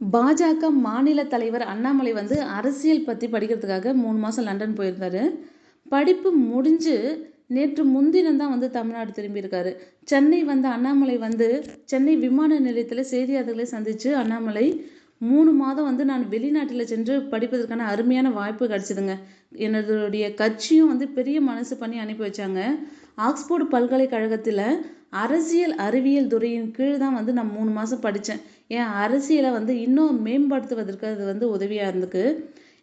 பாஜக மாநில தலைவர் அண்ணாமலை வந்து அரசியல் பற்றி படிக்கிறதுக்காக மூணு மாதம் லண்டன் போயிருந்தாரு. படிப்பு முடிஞ்சு நேற்று முன்தினம் தான் வந்து தமிழ்நாடு திரும்பியிருக்காரு. சென்னை வந்த அண்ணாமலை வந்து சென்னை விமான நிலையத்தில் செய்தியாளர்களை சந்தித்து அண்ணாமலை மூணு மாதம் வந்து நான் வெளிநாட்டில் சென்று படிப்பதற்கான அருமையான வாய்ப்பு கிடச்சிதுங்க. என்னுடைய கட்சியும் வந்து பெரிய மனசு பண்ணி அனுப்பி வச்சாங்க. ஆக்ஸ்போர்டு பல்கலைக்கழகத்தில் அரசியல் அறிவியல் துறையின் கீழ் தான் வந்து நான் மூணு மாதம் படித்தேன் என் அரசியலை வந்து இன்னும் மேம்படுத்துவதற்கு அது வந்து உதவியாக இருந்துக்கு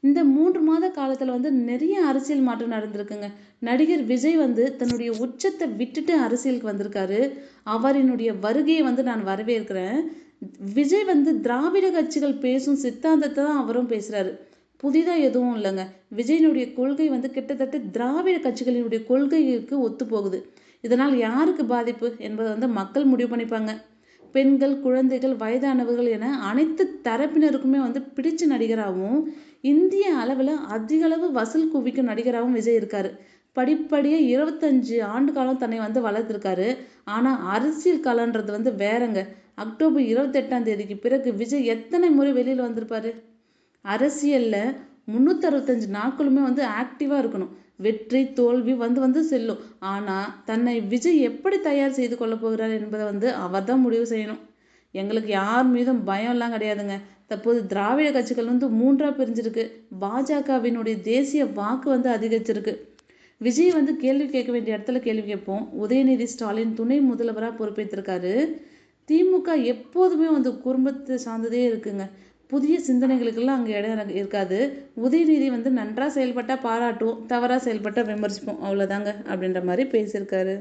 இந்த மூன்று மாத காலத்தில் வந்து நிறைய அரசியல் மாற்றம் நடந்திருக்குங்க. நடிகர் விஜய் வந்து தன்னுடைய உச்சத்தை விட்டுட்டு அரசியலுக்கு வந்திருக்காரு. அவரினுடைய வருகையை வந்து நான் வரவேற்கிறேன். விஜய் வந்து திராவிட கட்சிகள் பேசும் சித்தாந்தத்தை தான் அவரும் பேசுகிறாரு புதிதாக எதுவும் இல்லைங்க. விஜயனுடைய கொள்கை வந்து கிட்டத்தட்ட திராவிட கட்சிகளினுடைய கொள்கைகளுக்கு ஒத்து போகுது. இதனால் யாருக்கு பாதிப்பு என்பதை வந்து மக்கள் முடிவு பண்ணிப்பாங்க. பெண்கள் குழந்தைகள் வயதானவர்கள் என அனைத்து தரப்பினருக்குமே வந்து பிடிச்ச நடிகராகவும் இந்திய அளவில் அதிக அளவு வசூல் குவிக்கும் நடிகராகவும் விஜய் இருக்காரு. படிப்படியாக இருபத்தஞ்சு ஆண்டு காலம் தன்னை வந்து வளர்த்துருக்காரு. ஆனால் அரசியல் காலன்றது வந்து வேறங்க. அக்டோபர் இருபத்தெட்டாம் தேதிக்கு பிறகு விஜய் எத்தனை முறை வெளியில் வந்திருப்பாரு? அரசியலில் முந்நூற்றறுபத்தஞ்சு நாட்களுமே வந்து ஆக்டிவாக இருக்கணும். வெற்றி தோல்வி வந்து வந்து செல்லும். ஆனால் தன்னை விஜய் எப்படி தயார் செய்து கொள்ளப் போகிறார் என்பதை வந்து அவர் தான் முடிவு செய்யணும். எங்களுக்கு யார் மீதும் பயம்லாம் கிடையாதுங்க. தற்போது திராவிட கட்சிகள் வந்து மூன்றாக பிரிஞ்சிருக்கு. பாஜகவினுடைய தேசிய வாக்கு வந்து அதிகரிச்சிருக்கு. விஜய் வந்து கேள்வி கேட்க வேண்டிய இடத்துல கேள்வி கேட்போம். உதயநிதி ஸ்டாலின் துணை முதல்வராக பொறுப்பேற்றிருக்காரு திமுக எப்போதுமே வந்து குடும்பத்தை சார்ந்ததே இருக்குங்க. புதிய சிந்தனைகளுக்கெல்லாம் அங்கே இடம் இருக்காது. உதயநிதி வந்து நன்றாக செயல்பட்டால் பாராட்டுவோம் தவறாக செயல்பட்டால் விமர்சிப்போம் அவ்வளோதாங்க அப்படின்ற மாதிரி பேசியிருக்காரு.